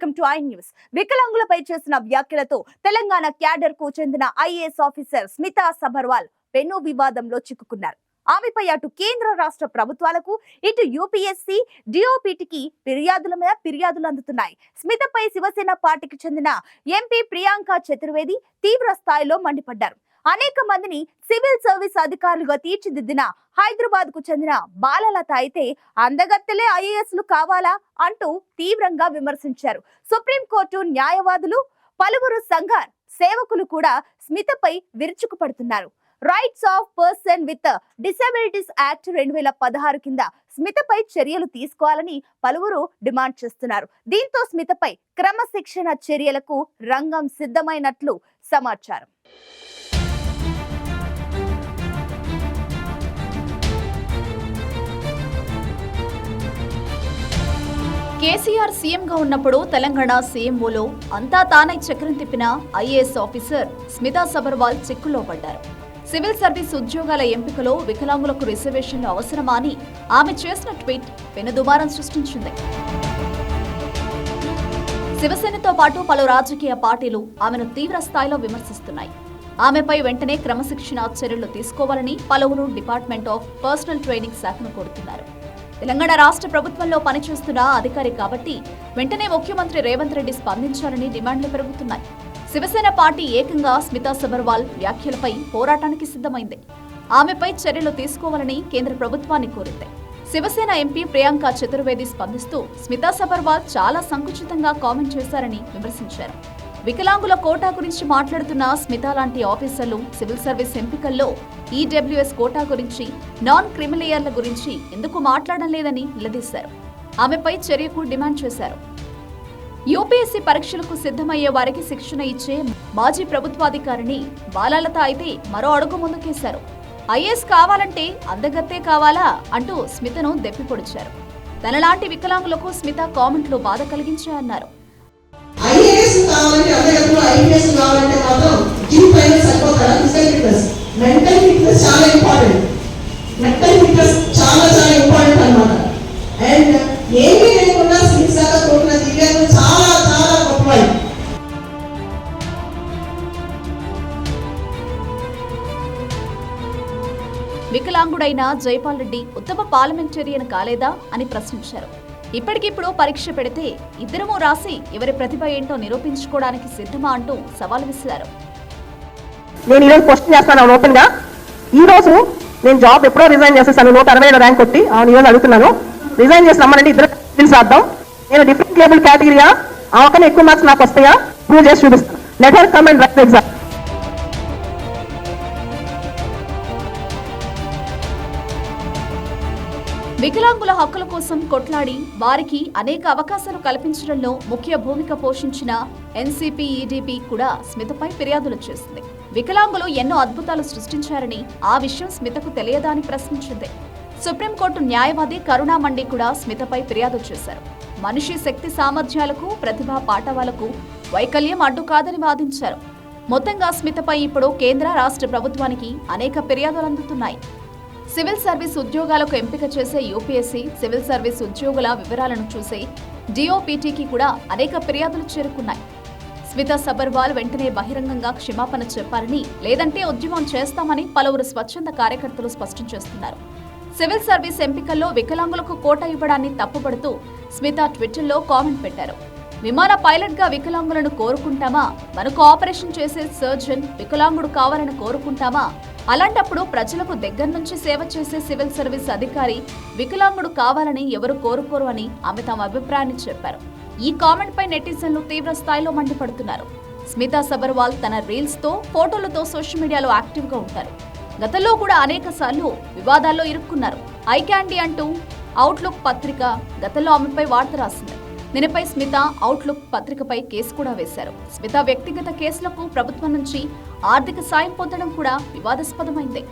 Welcome to I news వికలాంగులపై చేసిన వ్యాఖ్యలతో తెలంగాణ క్యాడర్కు చెందిన ఐఏఎస్ ఆఫీసర్ స్మితా సబర్వాల్ పెను వివాదంలో చిక్కుకున్నారు. ఆమెపై అటు కేంద్ర రాష్ట్ర ప్రభుత్వాలకు ఇటు యూపీఎస్సీ డిఓపిటికి ఫిర్యాదుల మీద ఫిర్యాదులు అందుతున్నాయి. స్మితపై శివసేన పార్టీకి చెందిన ఎంపీ ప్రియాంక చతుర్వేది తీవ్ర స్థాయిలో మండిపడ్డారు. అనేక మందిని సివిల్ సర్వీస్ అధికారులుగా తీర్చిదిద్దిన హైదరాబాద్కు చెందిన బాలలత అయితే అందగత్తెలే ఐఏఎస్లు కావాలా అంటూ తీవ్రంగా విమర్శించారు. సుప్రీంకోర్టు న్యాయవాదులు పలువురు సంఘ సేవకులు కూడా స్మితపై విరుచుకుపడుతున్నారు. Rights of person with disabilities act రెండు వేల పదహారు కింద స్మితపై చర్యలు తీసుకోవాలని పలువురు డిమాండ్ చేస్తున్నారు. దీంతో స్మితపై క్రమశిక్షణ చర్యలకు రంగం సిద్ధమైనట్లు సమాచారం. కేసీఆర్ సీఎంగా ఉన్నప్పుడు తెలంగాణ సీఎంఓలో అంతా తానై చక్రం తిప్పిన ఐఏఎస్ ఆఫీసర్ స్మితా సబర్వాల్ చిక్కులో పడ్డారు. సివిల్ సర్వీస్ ఉద్యోగాల ఎంపికలో వికలాంగులకు రిజర్వేషన్లు అవసరమా అని ఆమె చేసిన ట్వీట్ పెనుదుమారం సృష్టించింది. శివసేనతో పాటు పలు రాజకీయ పార్టీలు ఆమెను తీవ్ర స్థాయిలో విమర్శిస్తున్నాయి. ఆమెపై వెంటనే క్రమశిక్షణ చర్యలు తీసుకోవాలని పలువురు డిపార్ట్మెంట్ ఆఫ్ పర్సనల్ ట్రైనింగ్ శాఖను కోరుతున్నారు. తెలంగాణ రాష్ట్ర ప్రభుత్వంలో పనిచేస్తున్న అధికారి కాబట్టి వెంటనే ముఖ్యమంత్రి రేవంత్ రెడ్డి స్పందించాలని డిమాండ్లు పెరుగుతున్నాయి. శివసేన పార్టీ ఏకంగా స్మితా సబర్వాల్ వ్యాఖ్యలపై పోరాటానికి సిద్ధమైంది. ఆమెపై చర్యలు తీసుకోవాలని కేంద్ర ప్రభుత్వాన్ని కోరింది. శివసేన ఎంపీ ప్రియాంక చతుర్వేది స్పందిస్తూ స్మితా సబర్వాల్ చాలా సంకుచితంగా కామెంట్ చేశారని విమర్శించారు. వికలాంగుల కోటా గురించి మాట్లాడుతున్న స్మిత లాంటి ఆఫీసర్లు సివిల్ సర్వీస్ ఎంపికల్లో ఈడబ్ల్యూఎస్ కోటా గురించి నాన్ క్రిమిలేయర్ల గురించి ఎందుకు మాట్లాడడం లేదని నిలదీశారు. ఆమెపై చర్యకు డిమాండ్ చేశారు. యూపీఎస్సీ పరీక్షలకు సిద్ధమయ్యే వారికి శిక్షణ ఇచ్చే మాజీ ప్రభుత్వాధికారిని బాలలత అయితే మరో అడుగు ముందుకేశారు. ఐఏఎస్ కావాలంటే అందగత్తే కావాలా అంటూ స్మితను దెప్పిపొడిచారు. తనలాంటి వికలాంగులకు స్మిత కామెంట్లు బాధ కలిగించాయన్నారు. ఏమీ లేకుండా దివ్యాంగులు చాలా చాలా వికలాంగుడైన జైపాల్ రెడ్డి ఉత్తమ పార్లమెంటేరియన్ కాలేదా అని ప్రశ్నించారు. ఇప్పటికిప్పుడు పరీక్ష పెడితే ఇద్దరము రాసి ఎవరి ప్రతిభ ఏంటో నిరూపించుకోవడానికి సిద్ధమా అంటూ సవాల్ విసిరారు. నేను ఈరోజు క్వశ్చన్ చేస్తాను ఓపెన్గా. ఈ రోజు నేను జాబ్ ఎప్పుడో రిజైన్ చేసేసాను. నూట అరవై ఏడు ర్యాంక్ కొట్టి అవును ఈరోజు అడుగుతున్నాను. రిజైన్ చేసి రమ్మనండి. ఇద్దరు ఫిల్స్ రాద్దాం నేను డిఫరెంట్ లేబుల్ కేటగిరీయా? ఆమెకన్నా ఎక్కువ మార్క్స్ నాకు వస్తాయా? ప్రూవ్ చేసి చూపిస్తాను let her come and write exam వికలాంగుల హక్కుల కోసం కొట్లాడి వారికి అనేక అవకాశాలు కల్పించడంలో ముఖ్య భూమిక పోషించిన ఎన్సీపీ కూడా స్మితపై ఫిర్యాదులు చేసింది. వికలాంగులు ఎన్నో అద్భుతాలు సృష్టించారని ఆ విషయం స్మితకు తెలియదా అని ప్రశ్నించింది. సుప్రీంకోర్టు న్యాయవాది కరుణామండి కూడా స్మితపై ఫిర్యాదు చేశారు. మనిషి శక్తి సామర్థ్యాలకు ప్రతిభా పాఠవాలకు వైకల్యం అడ్డు కాదని వాదించారు. మొత్తంగా స్మితపై ఇప్పుడు కేంద్ర రాష్ట్ర ప్రభుత్వానికి అనేక ఫిర్యాదులు అందుతున్నాయి. సివిల్ సర్వీస్ ఉద్యోగాలకు ఎంపిక చేసే యూపీఎస్సీ సివిల్ సర్వీస్ ఉద్యోగుల వివరాలను చూసే డిఓపీటీకి కూడా అనేక ఫిర్యాదులు చేరుకున్నాయి. స్మిత సబర్వాల్ వెంటనే బహిరంగంగా క్షమాపణ చెప్పాలని లేదంటే ఉద్యమం చేస్తామని పలువురు స్వచ్ఛంద కార్యకర్తలు స్పష్టం చేస్తున్నారు. సివిల్ సర్వీస్ ఎంపికల్లో వికలాంగులకు కోట ఇవ్వడాన్ని తప్పుపడుతూ స్మిత ట్విట్టర్లో కామెంట్ పెట్టారు. విమాన పైలట్గా వికలాంగులను కోరుకుంటామా? మనకు ఆపరేషన్ చేసే సర్జన్ వికలాంగుడు కావాలని కోరుకుంటామా? అలాంటప్పుడు ప్రజలకు దగ్గర నుంచి సేవ చేసే సివిల్ సర్వీస్ అధికారి వికలాంగుడు కావాలని ఎవరు కోరుకోరు అని ఆమె తమ అభిప్రాయాన్ని చెప్పారు. ఈ కామెంట్ పై నెటిజన్లు తీవ్ర స్థాయిలో మండిపడుతున్నారు. స్మితా సబర్వాల్ తన రీల్స్తో ఫోటోలతో సోషల్ మీడియాలో యాక్టివ్గా ఉంటారు. గతంలో కూడా అనేక సార్లు వివాదాల్లో ఇరుక్కున్నారు. ఐ క్యాండీ అంటూ అవుట్లుక్ పత్రిక గతంలో ఆమెపై వార్త రాసింది. దీనిపై స్మిత అవుట్లుక్ పత్రికపై కేసు కూడా వేశారు. స్మిత వ్యక్తిగత కేసులకు ప్రభుత్వం నుంచి ఆర్థిక సాయం పొందడం కూడా వివాదాస్పదమైంది.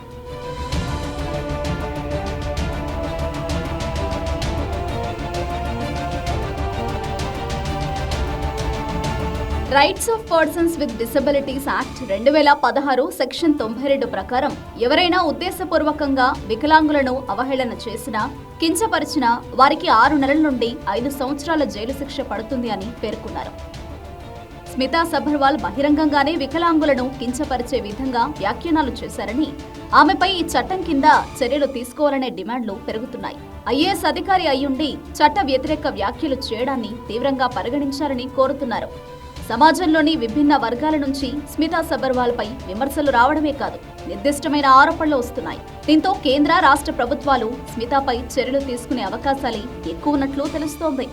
Rights of persons with disabilities act రెండు వేల పదహారు సెక్షన్ తొంభై రెండు ప్రకారం ఎవరైనా ఉద్దేశపూర్వకంగా వికలాంగులను అవహేళన చేసినా కించపరిచినా వారికి ఆరు నెలల నుండి ఐదు సంవత్సరాల జైలు శిక్ష పడుతుంది అని పేర్కొన్నారు. స్మితా సబర్వాల్ బహిరంగంగానే వికలాంగులను కించపరిచే విధంగా వ్యాఖ్యానాలు చేశారని ఆమెపై ఈ చట్టం కింద చర్యలు తీసుకోవాలనే డిమాండ్లు పెరుగుతున్నాయి. ఐఏఎస్ అధికారి అయ్యుండి చట్ట వ్యతిరేక వ్యాఖ్యలు చేయడాన్ని తీవ్రంగా పరిగణించాలని కోరుతున్నారు. సమాజంలోని విభిన్న వర్గాల నుంచి స్మితా సబర్వాల్ పై విమర్శలు రావడమే కాదు నిర్దిష్టమైన ఆరోపణలు వస్తున్నాయి. దీంతో కేంద్ర రాష్ట్ర ప్రభుత్వాలు స్మితాపై చర్యలు తీసుకునే అవకాశాలే ఎక్కువ ఉన్నట్లు తెలుస్తోంది.